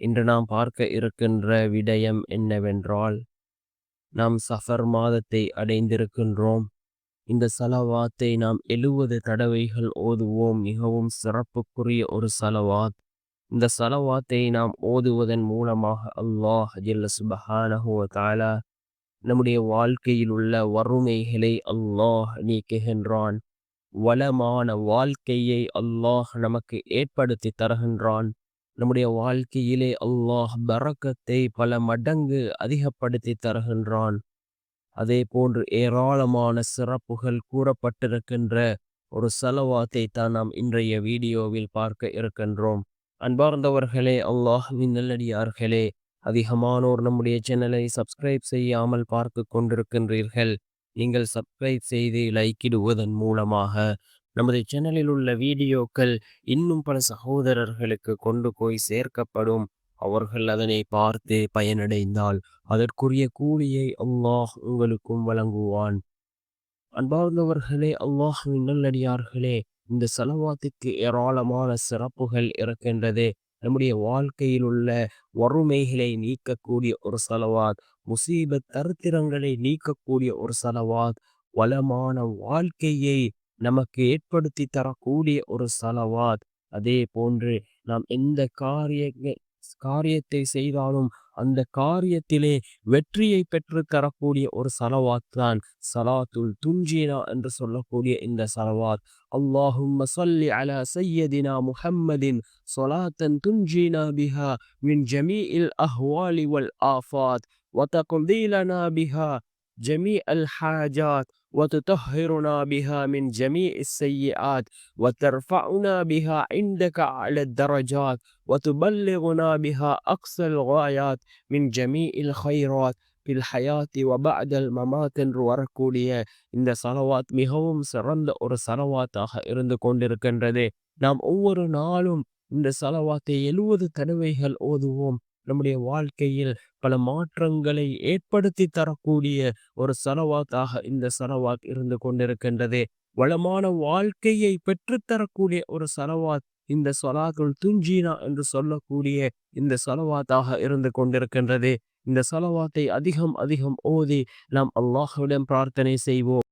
இன்று நாம் பார்க்க இருக்கின்ற விடயம் என்னவென்றால் நாம் சஃபர் மாதத்தை அடைந்திருக்கின்றோம். இந்த சலவாத்தை நாம் எழுவது தடவைகள் ஓதுவோம். மிகவும் சிறப்புக்குரிய ஒரு சலவாத். இந்த சலவாத்தை நாம் ஓதுவதன் மூலமாக அல்லாஹ் ஜில்ல சுபஹானஹுவ தாலா நம்முடைய வாழ்க்கையில் உள்ள வறுமைகளை அல்லாஹ் நீக்குகின்றான். வளமான வாழ்க்கையை அல்லாஹ் நமக்கு ஏற்படுத்தி தருகின்றான். நம்முடைய வாழ்க்கையிலே அல்லாஹ் பறக்கத்தை பல மடங்கு அதிகப்படுத்தி தருகின்றான். அதே போன்று ஏராளமான சிறப்புகள் கூறப்பட்டிருக்கின்ற ஒரு செலவாத்தை தான் நாம் இன்றைய வீடியோவில் பார்க்க இருக்கின்றோம். அன்பார்ந்தவர்களே அல்லாஹின் நல்லடியார்களே அதிகமானோர் நம்முடைய சேனலை சப்ஸ்கிரைப் செய்யாமல் பார்க்க கொண்டிருக்கின்றீர்கள். நீங்கள் சப்ஸ்கிரைப் செய்து லைக்கிடுவதன் மூலமாக நமது சேனலில் உள்ள வீடியோக்கள் இன்னும் பல சகோதரர்களுக்கு கொண்டு போய் சேர்க்கப்படும். அவர்கள் அதனை பார்த்து பயனடைந்தால் அதற்குரிய கூலியை அல்லாஹ் உங்களுக்கும் வழங்குவான். அன்பார்ந்தவர்களே அல்லாஹுவின் நல்லடியார்களே இந்த செலவாத்துக்கு ஏராளமான சிறப்புகள் இருக்கின்றது. நம்முடைய வாழ்க்கையில் உள்ள வறுமைகளை நீக்கக்கூடிய ஒரு செலவாத் முசீபத் தருத்திரங்களை நீக்கக்கூடிய ஒரு செலவாத் வளமான வாழ்க்கையை நமக்கு ஏற்படுத்தி தரக்கூடிய ஒரு சலவாத் அதே போன்று நாம் எந்த காரிய காரியத்தை செய்தாலும் அந்த காரியத்திலே வெற்றியை பெற்று தரக்கூடிய ஒரு சலவாத் தான் சலாத்துல் துஞ்சீனா என்று சொல்லக்கூடிய இந்த சலவாத் اللهم صل على سيدنا محمد صلاة تنجينا بها من جميع الأهوال والآفات وتقضي لنا بها جميع الحاجات وتطهرنا بها من جميع السيئات وترفعنا بها عندك على الدرجات وتبلغنا بها أقصى الغايات من جميع الخيرات في الحياة وبعد الممات என்று வரக்கூடிய இந்த சலவாத் மிகவும் சிறந்த ஒரு சலவாத்தாக இருந்து கொண்டிருக்கின்றது நாம் ஒவ்வொரு நாளும் இந்த சலவாத்தை எழுவது தடவைகள் ஓதுவோம் நம்முடைய வாழ்க்கையில் பல மாற்றங்களை ஏற்படுத்தி தரக்கூடிய ஒரு சலவாத்தாக இந்த சலவாத் இருந்து கொண்டிருக்கின்றது. வளமான வாழ்க்கையை பெற்றுத்தரக்கூடிய ஒரு சலவாத் இந்த சொலாக்கள் துஞ்சீனா என்று சொல்லக்கூடிய இந்த சலவாத்தாக இருந்து கொண்டிருக்கின்றது. இந்த சலவாத்தை அதிகம் அதிகம் ஓதி நாம் அல்லாஹுடன் பிரார்த்தனை செய்வோம்.